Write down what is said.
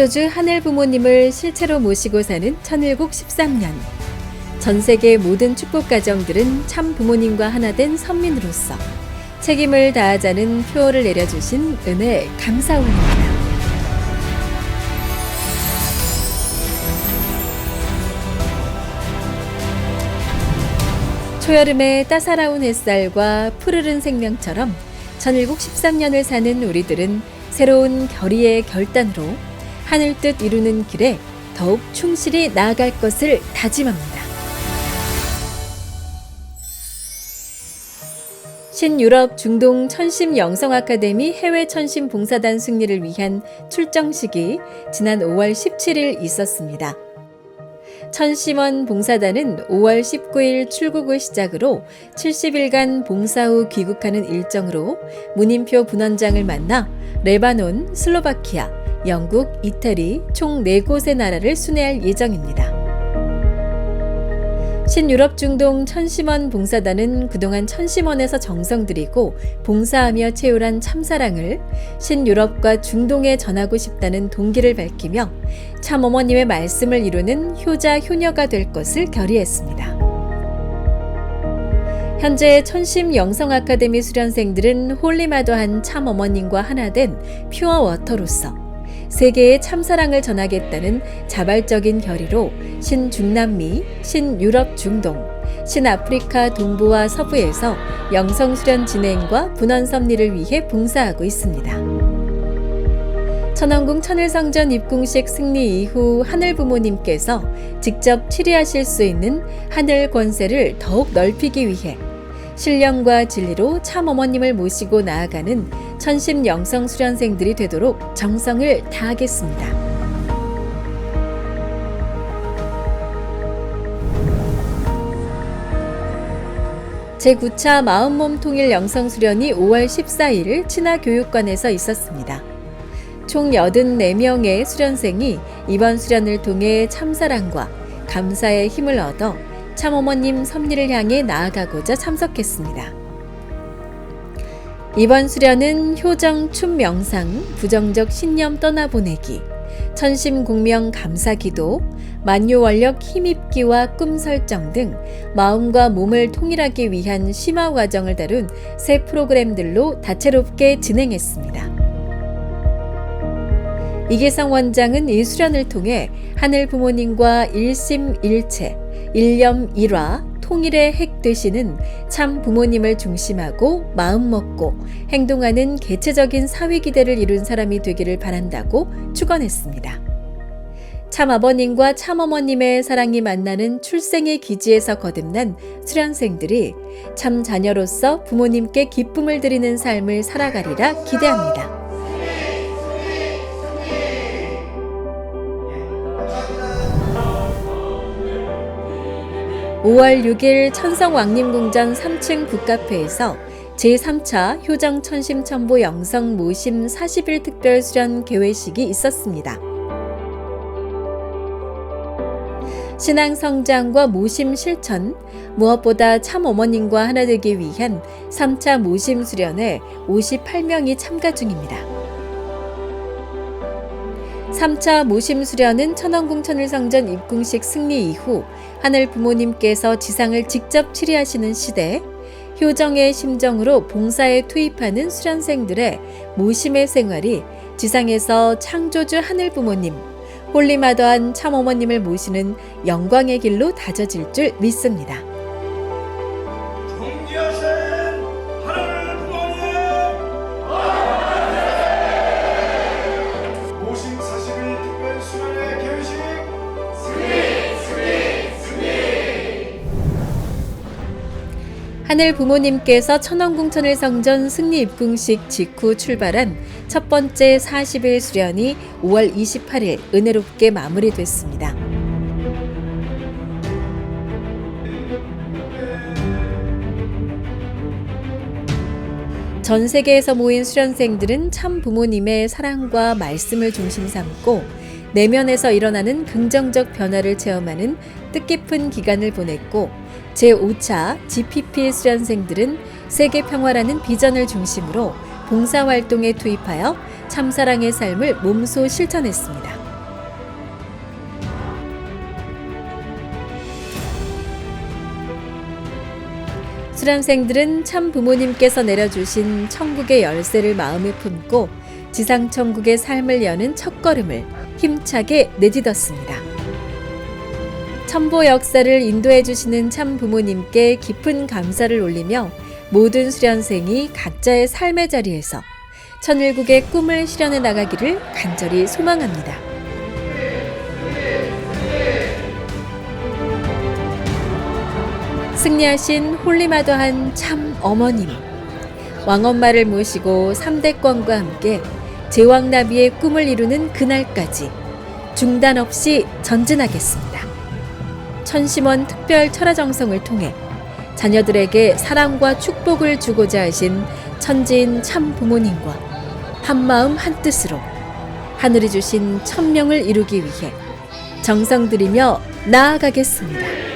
창조주 하늘 부모님을 실체로 모시고 사는 천일국 13년. 전 세계 모든 축복 가정들은 참 부모님과 하나 된 선민으로서 책임을 다하자는 표어를 내려주신 은혜 감사 올립니다. 초여름의 따사로운 햇살과 푸르른 생명처럼 천일국 13년을 사는 우리들은 새로운 결의의 결단으로 하늘 뜻 이루는 길에 더욱 충실히 나아갈 것을 다짐합니다. 신유럽 중동 천심 영성 아카데미 해외 천심 봉사단 승리를 위한 출정식이 지난 5월 17일 있었습니다. 천심원 봉사단은 5월 19일 출국을 시작으로 70일간 봉사 후 귀국하는 일정으로 문인표 분원장을 만나 레바논, 슬로바키아, 영국, 이태리 총 4곳의 나라를 순회할 예정입니다. 신유럽 중동 천심원 봉사단은 그동안 천심원에서 정성 들이고 봉사하며 채울한 참사랑을 신유럽과 중동에 전하고 싶다는 동기를 밝히며 참 어머님의 말씀을 이루는 효자 효녀가 될 것을 결의했습니다. 현재 천심 영성 아카데미 수련생들은 홀리마더한 참 어머님과 하나 된 퓨어 워터로서 세계의 참사랑을 전하겠다는 자발적인 결의로 신중남미, 신유럽 중동, 신아프리카 동부와 서부에서 영성 수련 진행과 분원 섭리를 위해 봉사하고 있습니다. 천왕궁 천일성전 입궁식 승리 이후 하늘 부모님께서 직접 치리하실 수 있는 하늘 권세를 더욱 넓히기 위해 신령과 진리로 참 어머님을 모시고 나아가는 천심 영성 수련생들이 되도록 정성을 다하겠습니다. 제9차 마음몸 통일 영성 수련이 5월 14일 친화교육관에서 있었습니다. 총 84명의 수련생이 이번 수련을 통해 참사랑과 감사의 힘을 얻어 참어머님 섭리를 향해 나아가고자 참석했습니다. 이번 수련은 효정 춤 명상, 부정적 신념 떠나보내기, 천심 공명 감사 기도, 만유 원력 힘입기와 꿈 설정 등 마음과 몸을 통일하기 위한 심화 과정을 다룬 새 프로그램들로 다채롭게 진행했습니다. 이계성 원장은 이 수련을 통해 하늘 부모님과 일심일체, 일념 일화, 통일의 핵 되시는 참 부모님을 중심하고 마음 먹고 행동하는 개체적인 사회 기대를 이룬 사람이 되기를 바란다고 축원했습니다. 참 아버님과 참 어머님의 사랑이 만나는 출생의 기지에서 거듭난 수련생들이 참 자녀로서 부모님께 기쁨을 드리는 삶을 살아가리라 기대합니다. 5월 6일 천성왕림궁전 3층 북카페에서 제3차 효정 천심천보 영성 모심 40일 특별 수련 개회식이 있었습니다. 신앙 성장과 모심 실천, 무엇보다 참 어머님과 하나 되기 위한 3차 모심 수련에 58명이 참가 중입니다. 3차 모심 수련은 천왕궁 천일성전 입궁식 승리 이후 하늘 부모님께서 지상을 직접 치리하시는 시대, 효정의 심정으로 봉사에 투입하는 수련생들의 모심의 생활이 지상에서 창조주 하늘 부모님, 홀리마더한 참어머님을 모시는 영광의 길로 다져질 줄 믿습니다. 하늘 부모님께서 천왕궁 천일성전 승리 입궁식 직후 출발한 첫 번째 40일 수련이 5월 28일 은혜롭게 마무리됐습니다. 전 세계에서 모인 수련생들은 참 부모님의 사랑과 말씀을 중심 삼고 내면에서 일어나는 긍정적 변화를 체험하는 뜻깊은 기간을 보냈고 제5차 GPP 수련생들은 세계 평화라는 비전을 중심으로 봉사활동에 투입하여 참사랑의 삶을 몸소 실천했습니다. 수련생들은 참 부모님께서 내려주신 천국의 열쇠를 마음에 품고 지상 천국의 삶을 여는 첫걸음을 힘차게 내딛었습니다. 첨보 역사를 인도해 주시는 참 부모님께 깊은 감사를 올리며 모든 수련생이 각자의 삶의 자리에서 천일국의 꿈을 실현해 나가기를 간절히 소망합니다. 승리하신 홀리마더한 참 어머님, 왕엄마를 모시고 삼대권과 함께 제왕나비의 꿈을 이루는 그날까지 중단 없이 전진하겠습니다. 천심원 특별 철화 정성을 통해 자녀들에게 사랑과 축복을 주고자 하신 천지인 참 부모님과 한마음 한뜻으로 하늘이 주신 천명을 이루기 위해 정성 들이며 나아가겠습니다.